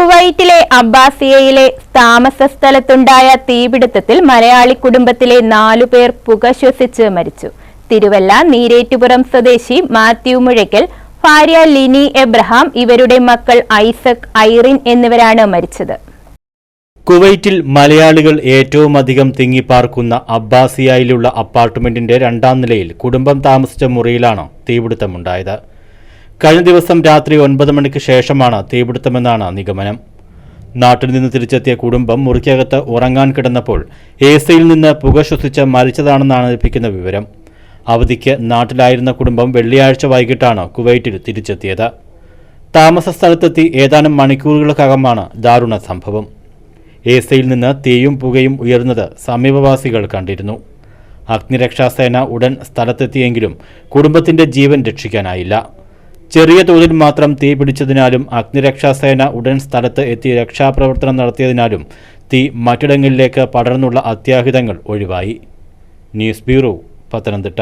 കുവൈറ്റിലെ അബ്ബാസിയയിലെ താമസ സ്ഥലത്തുണ്ടായ തീപിടുത്തത്തിൽ മലയാളി കുടുംബത്തിലെ നാലുപേർ പുക ശ്വസിച്ച് മരിച്ചു. തിരുവല്ല നീരേറ്റുപുറം സ്വദേശി മാത്യു മുഴയ്ക്കൽ ഭാര്യ ലിനി എബ്രഹാം ഇവരുടെ മക്കൾ ഐസക് ഐറിൻ എന്നിവരാണ് മരിച്ചത്. കുവൈറ്റിൽ മലയാളികൾ ഏറ്റവും അധികം തിങ്ങിപ്പാർക്കുന്ന അബ്ബാസിയയിലുള്ള അപ്പാർട്ട്മെന്റിന്റെ രണ്ടാം നിലയിൽ കുടുംബം താമസിച്ച മുറിയിലാണ് തീപിടുത്തമുണ്ടായത്. കഴിഞ്ഞ ദിവസം രാത്രി ഒൻപത് മണിക്ക് ശേഷമാണ് തീപിടുത്തമെന്നാണ് നിഗമനം. നാട്ടിൽ നിന്ന് തിരിച്ചെത്തിയ കുടുംബം മുറിക്കകത്ത് ഉറങ്ങാൻ കിടന്നപ്പോൾ എ സിയിൽ നിന്ന് പുക ശ്വസിച്ച് മരിച്ചതാണെന്നാണ് ലഭിക്കുന്ന വിവരം. അവധിക്ക് നാട്ടിലായിരുന്ന കുടുംബം വെള്ളിയാഴ്ച വൈകിട്ടാണ് കുവൈറ്റിൽ തിരിച്ചെത്തിയത്. താമസ സ്ഥലത്തെത്തി ഏതാനും മണിക്കൂറുകൾക്കകമാണ് ദാരുണ സംഭവം. എ സിയിൽ നിന്ന് തീയും പുകയും ഉയർന്നത് സമീപവാസികൾ കണ്ടിരുന്നു. അഗ്നിരക്ഷാസേന ഉടൻ സ്ഥലത്തെത്തിയെങ്കിലും കുടുംബത്തിന്റെ ജീവൻ രക്ഷിക്കാനായില്ല. ചെറിയ തോതിൽ മാത്രം തീ പിടിച്ചതിനാലും അഗ്നിരക്ഷാസേന ഉടൻ സ്ഥലത്ത് എത്തി രക്ഷാപ്രവർത്തനം നടത്തിയതിനാലും തീ മറ്റിടങ്ങളിലേക്ക് പടർന്നുള്ള അത്യാഹിതങ്ങൾ ഒഴിവായി. News bureau Pathanamthitta.